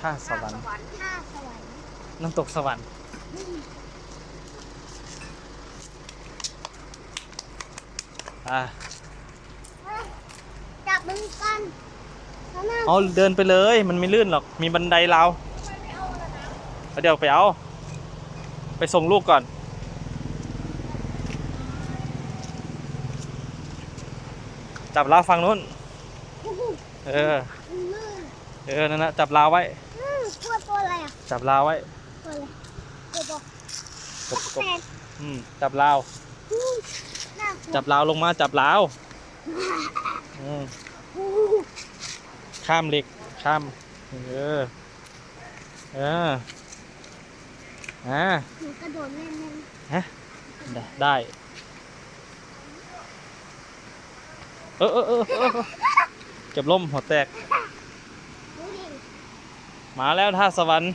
ท่าสวรรค์ ท่าสวรรค์น้ำตกสวรรค์ อะเฮ้ยจับมือกันแล้วนั่งเอาเดินไปเลย มันไม่ลื่นหรอก มีบันไดราวแล้วเดี๋ยวไปเอา ไปส่งลูกก่อน จับราวฝั่งนู้นอื้อหือเออ ลื่น เออ นั่นนะจับราวไว้อื้อ ตัวตัวอะไรอะจับราวไว้ตัวอะไรตัวตัวกบกแตบกอืมจับราวอื้อน่ากลัวจับราวลงมาจับราวอืมอู้ข้ามเหล็กข้ามเออเอออ่า หนูกระโดดเล่นเล่นได้ได้เออเออเออเออเออเก็บล่มหัวแตกดูดิ มาแล้วท่าสวรรค์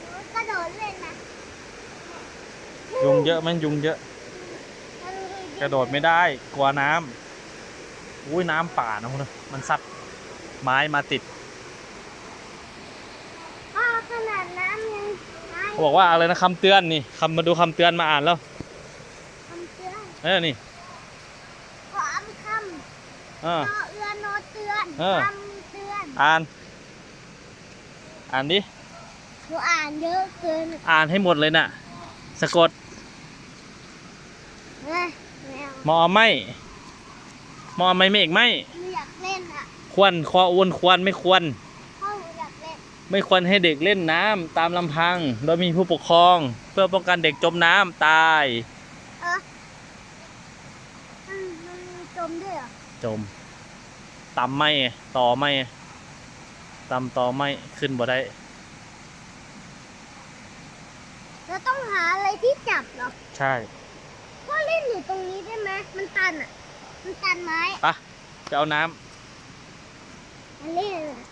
หนูกระโดดเล่นนะยุงเยอะไหมยุงเยอะมันมีกระโดดไม่ได้ กลัวน้ำอุ้ยน้ำป่านะคุณมันซัดไม้มาติด พ่อขนาดน้ำยังไม่ เขาบอกว่าอะไรนะคำเตือนนี่คำมาดูคำเตือนมาอ่านแล้วทำเตือนเออนี่ขออ้ำคำเออนอเอือนอเตือนเออ คำเตือนอ่าน อ่านดิ หนูอ่านเยอะเกินอ่านให้หมดเลยน่ะ สะกดเฮ้ยไม่เอามอไม่มอไม่เมฆไม่หนูอยากเล่นอะ ควรคออ้วนควรไม่ควร ไม่ควรให้เด็กเล่นน้ำตามลำพัง โดยมีผู้ปกครอง เพื่อป้องกันเด็กจมน้ำตาย เออมันมันมีจมด้วยเหรอจมตำไม่ต่อไม่ตำต่อไม่ขึ้นบ่ได้ เราต้องหาอะไรที่จับเหรอ ใช่พ่อเล่นอยู่ตรงนี้ได้ไหมมันตันอะ มันตันไหมปะไปเอาน้มันเล่นอะ